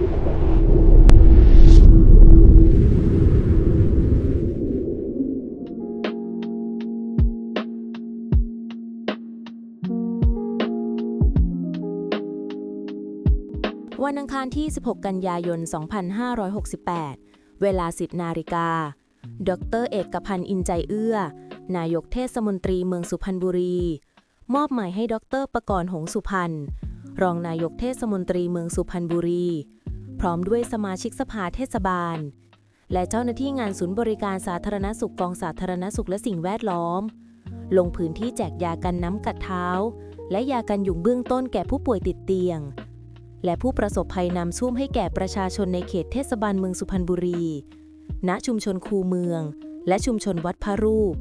วันอังคารที่ 16 กันยายน 2568 เวลา 10 นาฬิกา ดรเอกพันธ์อินใจเอื้อ นายกเทศมนตรีเมืองสุพรรณบุรี มอบหมายให้ดรประกรณ์หงสุพรรณ รองนายกเทศมนตรีเมืองสุพรรณบุรี พร้อมด้วยสมาชิกสภาเทศบาล และเจ้าหน้าที่งานศูนย์บริการสาธารณสุขกองสาธารณสุขและสิ่งแวดล้อม ลงพื้นที่แจกยากันน้ำกัดเท้า และยากันยุงเบื้องต้นแก่ผู้ป่วยติดเตียง และผู้ประสบภัยนำช่วมให้แก่ประชาชนในเขตเทศบาลเมืองสุพรรณบุรี ณชุมชนคูเมือง และชุมชนวัดพระรูป